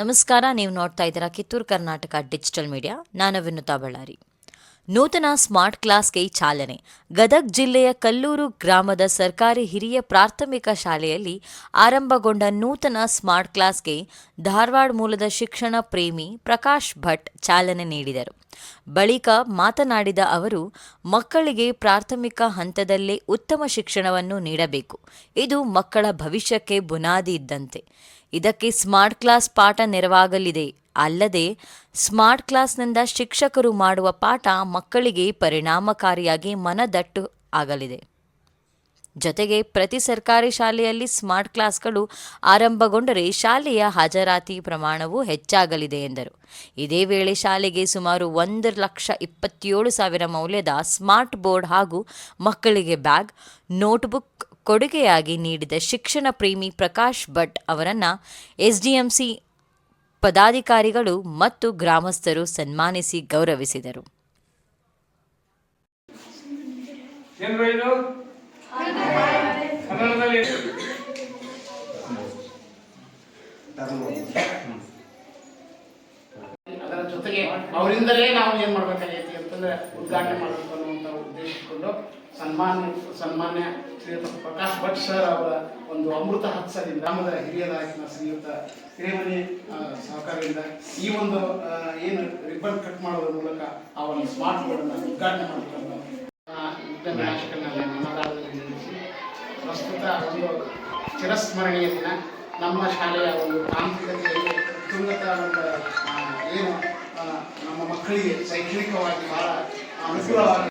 ನಮಸ್ಕಾರ ನೀವು ನೋಡ್ತಾ ಇದ್ದೀರಾ ಕಿತ್ತೂರು ಕರ್ನಾಟಕ ಡಿಜಿಟಲ್ ಮೀಡಿಯಾ. ನಾನು ವಿನುತಾ ಬಳ್ಳಾರಿ. ನೂತನ ಸ್ಮಾರ್ಟ್ ಕ್ಲಾಸ್ಗೆ ಚಾಲನೆ. ಗದಗ್ ಜಿಲ್ಲೆಯ ಕಲ್ಲೂರು ಗ್ರಾಮದ ಸರ್ಕಾರಿ ಹಿರಿಯ ಪ್ರಾಥಮಿಕ ಶಾಲೆಯಲ್ಲಿ ಆರಂಭಗೊಂಡ ನೂತನ ಸ್ಮಾರ್ಟ್ ಕ್ಲಾಸ್ಗೆ ಧಾರವಾಡ ಮೂಲದ ಶಿಕ್ಷಣ ಪ್ರೇಮಿ ಪ್ರಕಾಶ್ ಭಟ್ ಚಾಲನೆ ನೀಡಿದರು. ಬಳಿಕ ಮಾತನಾಡಿದ ಅವರು, ಮಕ್ಕಳಿಗೆ ಪ್ರಾಥಮಿಕ ಹಂತದಲ್ಲೇ ಉತ್ತಮ ಶಿಕ್ಷಣವನ್ನು ನೀಡಬೇಕು. ಇದು ಮಕ್ಕಳ ಭವಿಷ್ಯಕ್ಕೆ ಬುನಾದಿ ಇದ್ದಂತೆ. ಇದಕ್ಕೆ ಸ್ಮಾರ್ಟ್ ಕ್ಲಾಸ್ ಪಾಠ ನೆರವಾಗಲಿದೆ ಅಲ್ಲದೆ ಸ್ಮಾರ್ಟ್ ಕ್ಲಾಸ್ನಿಂದ ಶಿಕ್ಷಕರು ಮಾಡುವ ಪಾಠ ಮಕ್ಕಳಿಗೆ ಪರಿಣಾಮಕಾರಿಯಾಗಿ ಮನದಟ್ಟು ಆಗಲಿದೆ. ಜೊತೆಗೆ ಪ್ರತಿ ಸರ್ಕಾರಿ ಶಾಲೆಯಲ್ಲಿ ಸ್ಮಾರ್ಟ್ ಕ್ಲಾಸ್ಗಳು ಆರಂಭಗೊಂಡರೆ ಶಾಲೆಯ ಹಾಜರಾತಿ ಪ್ರಮಾಣವೂ ಹೆಚ್ಚಾಗಲಿದೆ ಎಂದರು. ಇದೇ ವೇಳೆ ಶಾಲೆಗೆ ಸುಮಾರು ಒಂದು ಲಕ್ಷ ಇಪ್ಪತ್ತೇಳು ಸಾವಿರ ಮೌಲ್ಯದ ಸ್ಮಾರ್ಟ್ ಬೋರ್ಡ್ ಹಾಗೂ ಮಕ್ಕಳಿಗೆ ಬ್ಯಾಗ್, ನೋಟ್ಬುಕ್ ಕೊಡುಗೆಯಾಗಿ ನೀಡಿದ ಶಿಕ್ಷಣ ಪ್ರೇಮಿ ಪ್ರಕಾಶ್ ಭಟ್ ಅವರನ್ನು ಎಸ್ಡಿಎಂಸಿ ಪದಾಧಿಕಾರಿಗಳು ಮತ್ತು ಗ್ರಾಮಸ್ಥರು ಸನ್ಮಾನಿಸಿ ಗೌರವಿಸಿದರು. ಅದರ ಜೊತೆಗೆ ಅವರಿಂದಲೇ ನಾವು ಏನ್ ಮಾಡ್ಬೇಕಾಗೈತಿ? ಅಂತಂದ್ರೆ ಉದ್ಘಾಟನೆ ಮಾಡಬೇಕು ಅನ್ನುವಂಥ ಉದ್ದೇಶ ಇಟ್ಕೊಂಡು ಸನ್ಮಾನ್ಯ ಸನ್ಮಾನ್ಯ ಶ್ರೀಯುತ ಪ್ರಕಾಶ್ ಭಟ್ ಸರ್ ಅವರ ಒಂದು ಅಮೃತ ಹತ್ಸದಿಂದ ಗ್ರಾಮದ ಹಿರಿಯರಾಗಿನ ಶ್ರೀಯುತ ಹಿರೇಮನಿ ಸಹಕಾರದಿಂದ ಈ ಒಂದು ಏನು ರಿಬ್ಬನ್ ಕಟ್ ಮಾಡೋದ್ರ ಮೂಲಕ ಆ ಒಂದು ಸ್ಮಾರ್ಟ್ ಬೋರ್ಡನ್ನು ಉದ್ಘಾಟನೆ ಮಾಡಬೇಕು ನಾಯಕನಲ್ಲಿ ಮನದಾಳದಲ್ಲಿ ನಿಲ್ಲಿಸಿ ಪ್ರಸ್ತುತ ಒಂದು ಚಿರಸ್ಮರಣೀಯ ದಿನ. ನಮ್ಮ ಶಾಲೆಯ ಒಂದು ತಾಂತ್ರಿಕತೆಯಲ್ಲಿ ಮಕ್ಕಳಿಗೆ ಶೈಕ್ಷಣಿಕವಾಗಿ ಬಹಳ ಅನುಕೂಲವಾಗಿ